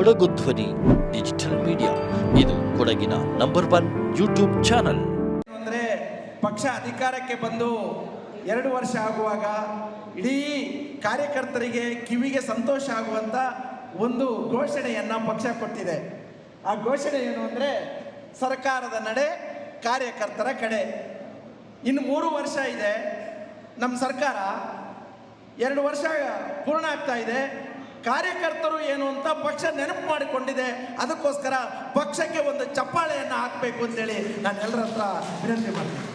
ಕೊಡಗು ಧ್ವನಿ, digital media. ಇದು ಕೊಡಗಿನ ನಂಬರ್ ಒನ್ ಯೂಟ್ಯೂಬ್ ಚಾನಲ್. ಅಂದರೆ ಪಕ್ಷ ಅಧಿಕಾರಕ್ಕೆ ಬಂದು ಎರಡು ವರ್ಷ ಆಗುವಾಗ ಇಡೀ ಕಾರ್ಯಕರ್ತರಿಗೆ ಕಿವಿಗೆ ಸಂತೋಷ ಆಗುವಂಥ ಒಂದು ಘೋಷಣೆಯನ್ನು ಪಕ್ಷ ಕೊಟ್ಟಿದೆ. ಆ ಘೋಷಣೆ ಏನು ಅಂದರೆ ಸರ್ಕಾರದ ನಡೆ, ಕಾರ್ಯಕರ್ತರ ಕಡೆ. ಇನ್ನು ಮೂರು ವರ್ಷ ಇದೆ. ನಮ್ಮ ಸರ್ಕಾರ ಎರಡು ವರ್ಷ ಪೂರ್ಣ ಆಗ್ತಾ ಇದೆ. ಕಾರ್ಯಕರ್ತರು ಏನು ಅಂತ ಪಕ್ಷ ನೆನಪು ಮಾಡಿಕೊಂಡಿದೆ. ಅದಕ್ಕೋಸ್ಕರ ಪಕ್ಷಕ್ಕೆ ಒಂದು ಚಪ್ಪಾಳೆಯನ್ನು ಹಾಕಬೇಕು ಅಂತೇಳಿ ನಾನು ಎಲ್ಲರ ಹತ್ರ ವಿನಂತಿ ಮಾಡ್ತೀನಿ.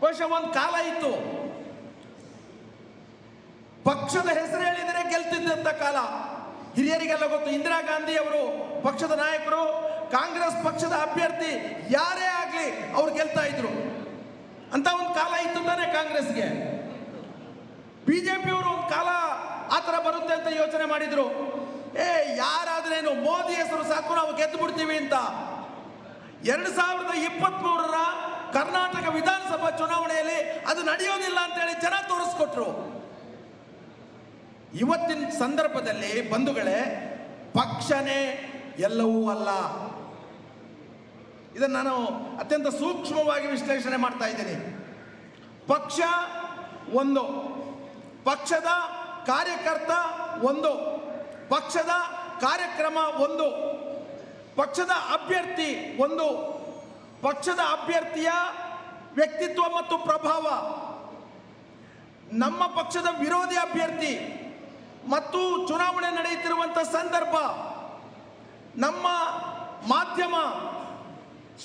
ಬಹುಶಃ ಒಂದು ಕಾಲ ಇತ್ತು. ಪಕ್ಷದ ಹೆಸರು ಹೇಳಿದರೆ ಗೆಲ್ತಿದ್ದಂಥ ಕಾಲ. ಹಿರಿಯರಿಗೆಲ್ಲ ಗೊತ್ತು, ಇಂದಿರಾ ಗಾಂಧಿ ಅವರು ಪಕ್ಷದ ನಾಯಕರು, ಕಾಂಗ್ರೆಸ್ ಪಕ್ಷದ ಅಭ್ಯರ್ಥಿ ಯಾರೇ ಆಗಲಿ ಅವ್ರು ಗೆಲ್ತಾ ಇದ್ರು. ಅಂತ ಒಂದು ಕಾಲ ಇತ್ತು ತಾನೇ ಕಾಂಗ್ರೆಸ್ಗೆ. ಬಿಜೆಪಿಯವರು ಒಂದು ಕಾಲ ಆ ಥರ ಬರುತ್ತೆ ಅಂತ ಯೋಚನೆ ಮಾಡಿದ್ರು. ಏ, ಯಾರಾದ್ರೇನು ಮೋದಿ ಹೆಸರು ಸಾಕು, ನಾವು ಗೆದ್ದು ಬಿಡ್ತೀವಿ ಅಂತ. ಎರಡು ಸಾವಿರದ ಇಪ್ಪತ್ತ್ಮೂರರ ಕರ್ನಾಟಕ ವಿಧಾನಸಭಾ ಚುನಾವಣೆಯಲ್ಲಿ ಅದು ನಡೆಯೋದಿಲ್ಲ ಅಂತೇಳಿ ಜನ ತೋರಿಸ್ಕೊಟ್ರು. ಇವತ್ತಿನ ಸಂದರ್ಭದಲ್ಲಿ ಬಂಧುಗಳೇ, ಪಕ್ಷನೇ ಎಲ್ಲವೂ ಅಲ್ಲ. ಇದನ್ನು ನಾನು ಅತ್ಯಂತ ಸೂಕ್ಷ್ಮವಾಗಿ ವಿಶ್ಲೇಷಣೆ ಮಾಡ್ತಾ ಇದ್ದೀನಿ. ಪಕ್ಷ ಒಂದು, ಪಕ್ಷದ ಕಾರ್ಯಕರ್ತ ಒಂದು, ಪಕ್ಷದ ಕಾರ್ಯಕ್ರಮ ಒಂದು, ಪಕ್ಷದ ಅಭ್ಯರ್ಥಿ ಒಂದು, ಪಕ್ಷದ ಅಭ್ಯರ್ಥಿಯ ವ್ಯಕ್ತಿತ್ವ ಮತ್ತು ಪ್ರಭಾವ, ನಮ್ಮ ಪಕ್ಷದ ವಿರೋಧಿ ಅಭ್ಯರ್ಥಿ ಮತ್ತು ಚುನಾವಣೆ ನಡೆಯುತ್ತಿರುವಂಥ ಸಂದರ್ಭ, ನಮ್ಮ ಮಾಧ್ಯಮ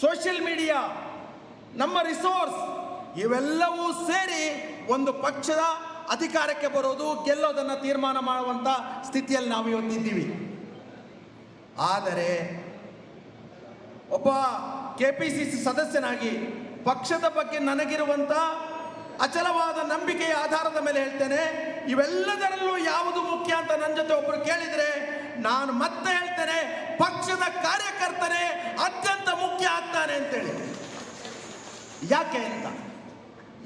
ಸೋಷಿಯಲ್ ಮೀಡಿಯಾ ನಮ್ಮ ರಿಸೋರ್ಸ್ ಇವೆಲ್ಲವೂ ಸೇರಿ ಒಂದು ಪಕ್ಷದ ಅಧಿಕಾರಕ್ಕೆ ಬರೋದು, ಗೆಲ್ಲೋದನ್ನು ತೀರ್ಮಾನ ಮಾಡುವಂಥ ಸ್ಥಿತಿಯಲ್ಲಿ ನಾವು ಇವತ್ತಿದ್ದೀವಿ ಆದರೆ ಒಬ್ಬ ಕೆ ಪಿ ಸಿ ಸಿ ಸದಸ್ಯನಾಗಿ ಪಕ್ಷದ ಬಗ್ಗೆ ನನಗಿರುವಂಥ ಅಚಲವಾದ ನಂಬಿಕೆಯ ಆಧಾರದ ಮೇಲೆ ಹೇಳ್ತೇನೆ, ಇವೆಲ್ಲದರಲ್ಲೂ ಯಾವುದು ಮುಖ್ಯ ಅಂತ ನನ್ನ ಜೊತೆ ಒಬ್ಬರು ಕೇಳಿದರೆ ನಾನು ಮತ್ತೆ ಹೇಳ್ತೇನೆ, ಪಕ್ಷದ ಕಾರ್ಯಕರ್ತನೇ ಅತ್ಯಂತ ಮುಖ್ಯ ಆಗ್ತಾನೆ ಅಂತೇಳಿ. ಯಾಕೆ ಅಂತ?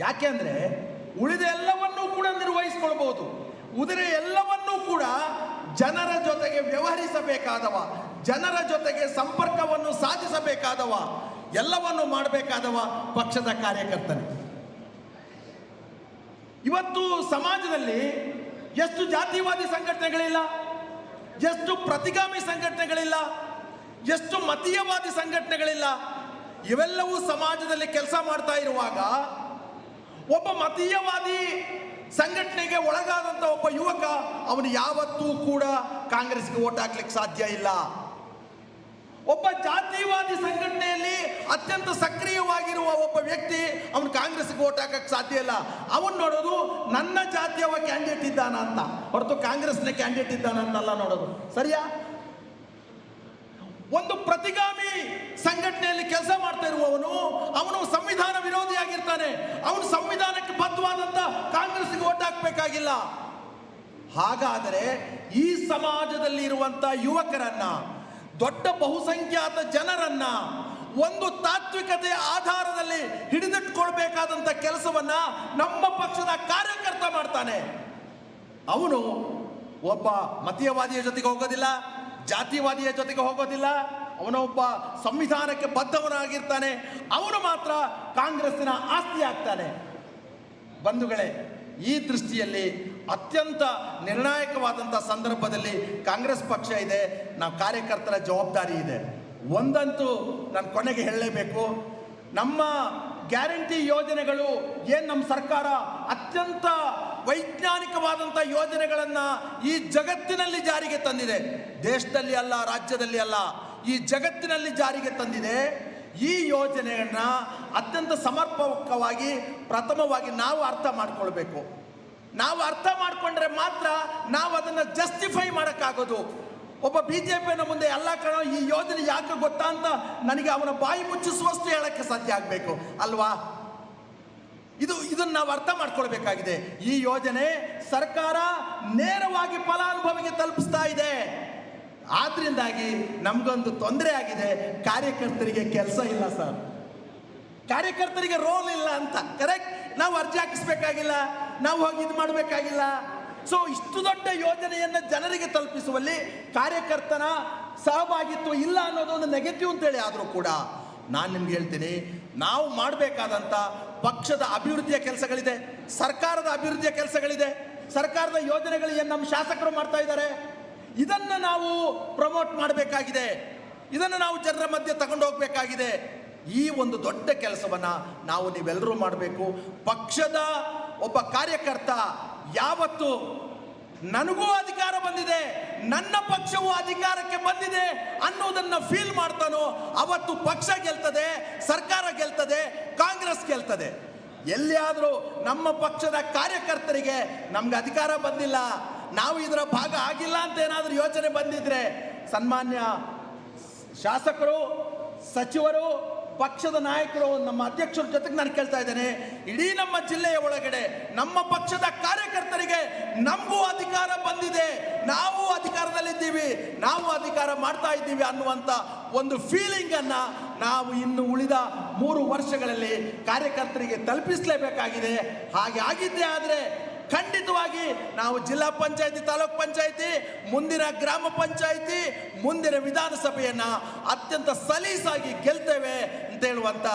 ಯಾಕೆ ಅಂದರೆ ಉಳಿದ ಎಲ್ಲವನ್ನೂ ಕೂಡ ನಿರ್ವಹಿಸಿಕೊಳ್ಬಹುದು. ಉದುರೆ ಎಲ್ಲವನ್ನೂ ಕೂಡ ಜನರ ಜೊತೆಗೆ ವ್ಯವಹರಿಸಬೇಕಾದವ, ಜನರ ಜೊತೆಗೆ ಸಂಪರ್ಕವನ್ನು ಸಾಧಿಸಬೇಕಾದವ, ಎಲ್ಲವನ್ನು ಮಾಡಬೇಕಾದವ ಪಕ್ಷದ ಕಾರ್ಯಕರ್ತನೇ. ಇವತ್ತು ಸಮಾಜದಲ್ಲಿ ಎಷ್ಟು ಜಾತಿವಾದಿ ಸಂಘಟನೆಗಳಿಲ್ಲ, ಎಷ್ಟು ಪ್ರತಿಗಾಮಿ ಸಂಘಟನೆಗಳಿಲ್ಲ, ಎಷ್ಟು ಮತೀಯವಾದಿ ಸಂಘಟನೆಗಳಿಲ್ಲ, ಇವೆಲ್ಲವೂ ಸಮಾಜದಲ್ಲಿ ಕೆಲಸ ಮಾಡ್ತಾ ಇರುವಾಗ ಒಬ್ಬ ಮತೀಯವಾದಿ ಸಂಘಟನೆಗೆ ಒಳಗಾದಂಥ ಒಬ್ಬ ಯುವಕ, ಅವನು ಯಾವತ್ತೂ ಕೂಡ ಕಾಂಗ್ರೆಸ್ಗೆ ಓಟ್ ಹಾಕ್ಲಿಕ್ಕೆ ಸಾಧ್ಯ ಇಲ್ಲ. ಒಬ್ಬ ಜಾತಿವಾದಿ ಸಂಘಟನೆಯಲ್ಲಿ ಅತ್ಯಂತ ಸಕ್ರಿಯವಾಗಿರುವ ಒಬ್ಬ ವ್ಯಕ್ತಿ, ಅವನು ಕಾಂಗ್ರೆಸ್ಗೆ ಓಟ್ ಹಾಕಕ್ಕೆ ಸಾಧ್ಯ ಇಲ್ಲ. ಅವನು ನೋಡೋದು, ನನ್ನ ಜಾತಿಯವ ಕ್ಯಾಂಡಿಡೇಟ್ ಇದ್ದಾನ ಅಂತ ಹೊರತು ಕಾಂಗ್ರೆಸ್ನ ಕ್ಯಾಂಡಿಡೇಟ್ ಇದ್ದಾನ ಅಂತಲ್ಲ ನೋಡೋದು. ಸರಿಯಾ? ಒಂದು ಪ್ರತಿಗಾಮಿ ಸಂಘಟನೆಯಲ್ಲಿ ಕೆಲಸ ಮಾಡ್ತಾ ಇರುವವನು, ಅವನು ಸಂವಿಧಾನ ವಿರೋಧಿಯಾಗಿರ್ತಾನೆ. ಅವನು ಸಂವಿಧಾನಕ್ಕೆ ಬದ್ಧವಾದಂತ ಕಾಂಗ್ರೆಸ್ಗೆ ಓಟ್ ಹಾಕಬೇಕಾಗಿಲ್ಲ. ಹಾಗಾದರೆ ಈ ಸಮಾಜದಲ್ಲಿ ಇರುವಂತ ಯುವಕರನ್ನ, ದೊಡ್ಡ ಬಹುಸಂಖ್ಯಾತ ಜನರನ್ನ ಒಂದು ತಾತ್ವಿಕತೆಯ ಆಧಾರದಲ್ಲಿ ಹಿಡಿದಿಟ್ಕೊಳ್ಬೇಕಾದಂಥ ಕೆಲಸವನ್ನ ನಮ್ಮ ಪಕ್ಷದ ಕಾರ್ಯಕರ್ತ ಮಾಡ್ತಾನೆ. ಅವನು ಒಬ್ಬ ಮತೀಯವಾದಿಯ ಜೊತೆಗೆ ಹೋಗೋದಿಲ್ಲ. ಜಾತಿವಾದಿಯ ಜೊತೆಗೆ ಹೋಗೋದಿಲ್ಲ. ಅವನೊಬ್ಬ ಸಂವಿಧಾನಕ್ಕೆ ಬದ್ಧವನಾಗಿರ್ತಾನೆ. ಅವನು ಮಾತ್ರ ಕಾಂಗ್ರೆಸ್ಸಿನ ಆಸ್ತಿ ಆಗ್ತಾನೆ. ಬಂಧುಗಳೇ, ಈ ದೃಷ್ಟಿಯಲ್ಲಿ ಅತ್ಯಂತ ನಿರ್ಣಾಯಕವಾದಂಥ ಸಂದರ್ಭದಲ್ಲಿ ಕಾಂಗ್ರೆಸ್ ಪಕ್ಷ ಇದೆ. ನಾವು ಕಾರ್ಯಕರ್ತರ ಜವಾಬ್ದಾರಿ ಇದೆ. ಒಂದಂತೂ ನಾನು ಕೊನೆಗೆ ಹೇಳಲೇಬೇಕು. ನಮ್ಮ ಗ್ಯಾರಂಟಿ ಯೋಜನೆಗಳು ಏನು ನಮ್ಮ ಸರ್ಕಾರ ಅತ್ಯಂತ ವೈಜ್ಞಾನಿಕವಾದಂಥ ಯೋಜನೆಗಳನ್ನು ಈ ಜಗತ್ತಿನಲ್ಲಿ ಜಾರಿಗೆ ತಂದಿದೆ. ದೇಶದಲ್ಲಿ ಅಲ್ಲ, ರಾಜ್ಯದಲ್ಲಿ ಅಲ್ಲ, ಈ ಜಗತ್ತಿನಲ್ಲಿ ಜಾರಿಗೆ ತಂದಿದೆ. ಈ ಯೋಜನೆಯನ್ನು ಅತ್ಯಂತ ಸಮರ್ಪಕವಾಗಿ, ಪ್ರಥಮವಾಗಿ ನಾವು ಅರ್ಥ ಮಾಡ್ಕೊಳ್ಬೇಕು. ನಾವು ಅರ್ಥ ಮಾಡಿಕೊಂಡ್ರೆ ಮಾತ್ರ ನಾವು ಅದನ್ನು ಜಸ್ಟಿಫೈ ಮಾಡೋಕ್ಕಾಗೋದು. ಒಬ್ಬ ಬಿ ಜೆ ಪಿನ ಮುಂದೆ ಎಲ್ಲ ಕಣ ಈ ಯೋಜನೆ ಯಾಕೆ ಗೊತ್ತಾ ಅಂತ ನನಗೆ ಅವನ ಬಾಯಿ ಮುಚ್ಚಿಸುವಷ್ಟು ಹೇಳಕ್ಕೆ ಸಾಧ್ಯ ಆಗಬೇಕು, ಅಲ್ವಾ? ಇದು, ಇದನ್ನು ನಾವು ಅರ್ಥ ಮಾಡ್ಕೊಳ್ಬೇಕಾಗಿದೆ. ಈ ಯೋಜನೆ ಸರ್ಕಾರ ನೇರವಾಗಿ ಫಲಾನುಭವಿಗೆ ತಲುಪಿಸ್ತಾ ಇದೆ. ಆದ್ರಿಂದಾಗಿ ನಮಗೊಂದು ತೊಂದರೆ ಆಗಿದೆ. ಕಾರ್ಯಕರ್ತರಿಗೆ ಕೆಲಸ ಇಲ್ಲ, ಸರ್. ಕಾರ್ಯಕರ್ತರಿಗೆ ರೋಲ್ ಇಲ್ಲ ಅಂತ. ಕರೆಕ್ಟ್ ನಾವು ಅರ್ಜಿ ಹಾಕಿಸ್ಬೇಕಾಗಿಲ್ಲ. ನಾವು ಹೋಗಿ ಇದು ಮಾಡಬೇಕಾಗಿಲ್ಲ. ಸೊ ಇಷ್ಟು ದೊಡ್ಡ ಯೋಜನೆಯನ್ನು ಜನರಿಗೆ ತಲುಪಿಸುವಲ್ಲಿ ಕಾರ್ಯಕರ್ತನ ಸಹಭಾಗಿತ್ವ ಇಲ್ಲ ಅನ್ನೋದು ಒಂದು ನೆಗೆಟಿವ್ ಅಂತೇಳಿ ಆದರೂ ಕೂಡ ನಾನು ನಿಮ್ಗೆ ಹೇಳ್ತೀನಿ, ನಾವು ಮಾಡಬೇಕಾದಂಥ ಪಕ್ಷದ ಅಭಿವೃದ್ಧಿಯ ಕೆಲಸಗಳಿದೆ, ಸರ್ಕಾರದ ಅಭಿವೃದ್ಧಿಯ ಕೆಲಸಗಳಿದೆ, ಸರ್ಕಾರದ ಯೋಜನೆಗಳಿಗೆ ನಮ್ಮ ಶಾಸಕರು ಮಾಡ್ತಾ ಇದ್ದಾರೆ, ಇದನ್ನು ನಾವು ಪ್ರಮೋಟ್ ಮಾಡಬೇಕಾಗಿದೆ, ಇದನ್ನು ನಾವು ಜನರ ಮಧ್ಯೆ ತಗೊಂಡು ಹೋಗಬೇಕಾಗಿದೆ ಈ ಒಂದು ದೊಡ್ಡ ಕೆಲಸವನ್ನು ನಾವು ನೀವೆಲ್ಲರೂ ಮಾಡಬೇಕು. ಪಕ್ಷದ ಒಬ್ಬ ಕಾರ್ಯಕರ್ತ ಯಾವತ್ತು ನನಗೂ ಅಧಿಕಾರ ಬಂದಿದೆ, ನನ್ನ ಪಕ್ಷವು ಅಧಿಕಾರಕ್ಕೆ ಬಂದಿದೆ ಅನ್ನೋದನ್ನ ಫೀಲ್ ಮಾಡ್ತಾನೋ, ಅವತ್ತು ಪಕ್ಷ ಗೆಲ್ತದೆ, ಸರ್ಕಾರ ಗೆಲ್ತದೆ, ಕಾಂಗ್ರೆಸ್ ಗೆಲ್ತದೆ. ಎಲ್ಲಿಯಾದರೂ ನಮ್ಮ ಪಕ್ಷದ ಕಾರ್ಯಕರ್ತರಿಗೆ ನಮ್ಗೆ ಅಧಿಕಾರ ಬಂದಿಲ್ಲ, ನಾವು ಇದರ ಭಾಗ ಆಗಿಲ್ಲ ಅಂತ ಏನಾದರೂ ಯೋಚನೆ ಬಂದಿದ್ರೆ ಸನ್ಮಾನ್ಯ ಶಾಸಕರು, ಸಚಿವರು ಪಕ್ಷದ ನಾಯಕರು, ನಮ್ಮ ಅಧ್ಯಕ್ಷರ ಜೊತೆಗೆ ನಾನು ಕೇಳ್ತಾ ಇದ್ದೇನೆ, ಇಡೀ ನಮ್ಮ ಜಿಲ್ಲೆಯ ಒಳಗಡೆ, ನಮ್ಮ ಪಕ್ಷದ ಕಾರ್ಯಕರ್ತರಿಗೆ ನಮಗೂ ಅಧಿಕಾರ ಬಂದಿದೆ. ನಾವು ಅಧಿಕಾರದಲ್ಲಿದ್ದೀವಿ, ನಾವು ಅಧಿಕಾರ ಮಾಡ್ತಾ ಇದ್ದೀವಿ ಅನ್ನುವಂಥ ಒಂದು ಫೀಲಿಂಗ್ ಅನ್ನ ನಾವು ಇನ್ನು ಉಳಿದ ಮೂರು ವರ್ಷಗಳಲ್ಲಿ ಕಾರ್ಯಕರ್ತರಿಗೆ ತಲುಪಿಸಲೇಬೇಕಾಗಿದೆ. ಹಾಗೆ ಆಗಿದ್ದೇ ಆದರೆ ಖಂಡಿತವಾಗಿ ನಾವು ಜಿಲ್ಲಾ ಪಂಚಾಯತಿ, ತಾಲೂಕ್ ಪಂಚಾಯತಿ, ಮುಂದಿನ ಗ್ರಾಮ ಪಂಚಾಯತಿ, ಮುಂದಿನ ವಿಧಾನಸಭೆಯನ್ನ ಅತ್ಯಂತ ಸಲೀಸಾಗಿ ಗೆಲ್ತೇವೆ ಅಂತ ಹೇಳುವಂತ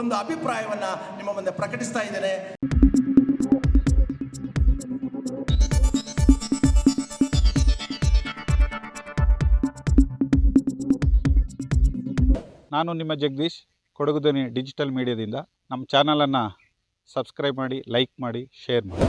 ಒಂದು ಅಭಿಪ್ರಾಯವನ್ನ ನಿಮ್ಮ ಮುಂದೆ ಪ್ರಕಟಿಸ್ತಾ ಇದ್ದೇನೆ. ನಾನು ನಿಮ್ಮ ಜಗದೀಶ್, ಕೊಡಗು ಡಿಜಿಟಲ್ ಮೀಡಿಯಾದಿಂದ. ನಮ್ಮ ಚಾನಲನ್ನು ಸಬ್ಸ್ಕ್ರೈಬ್ ಮಾಡಿ, ಲೈಕ್ ಮಾಡಿ, ಶೇರ್ ಮಾಡಿ.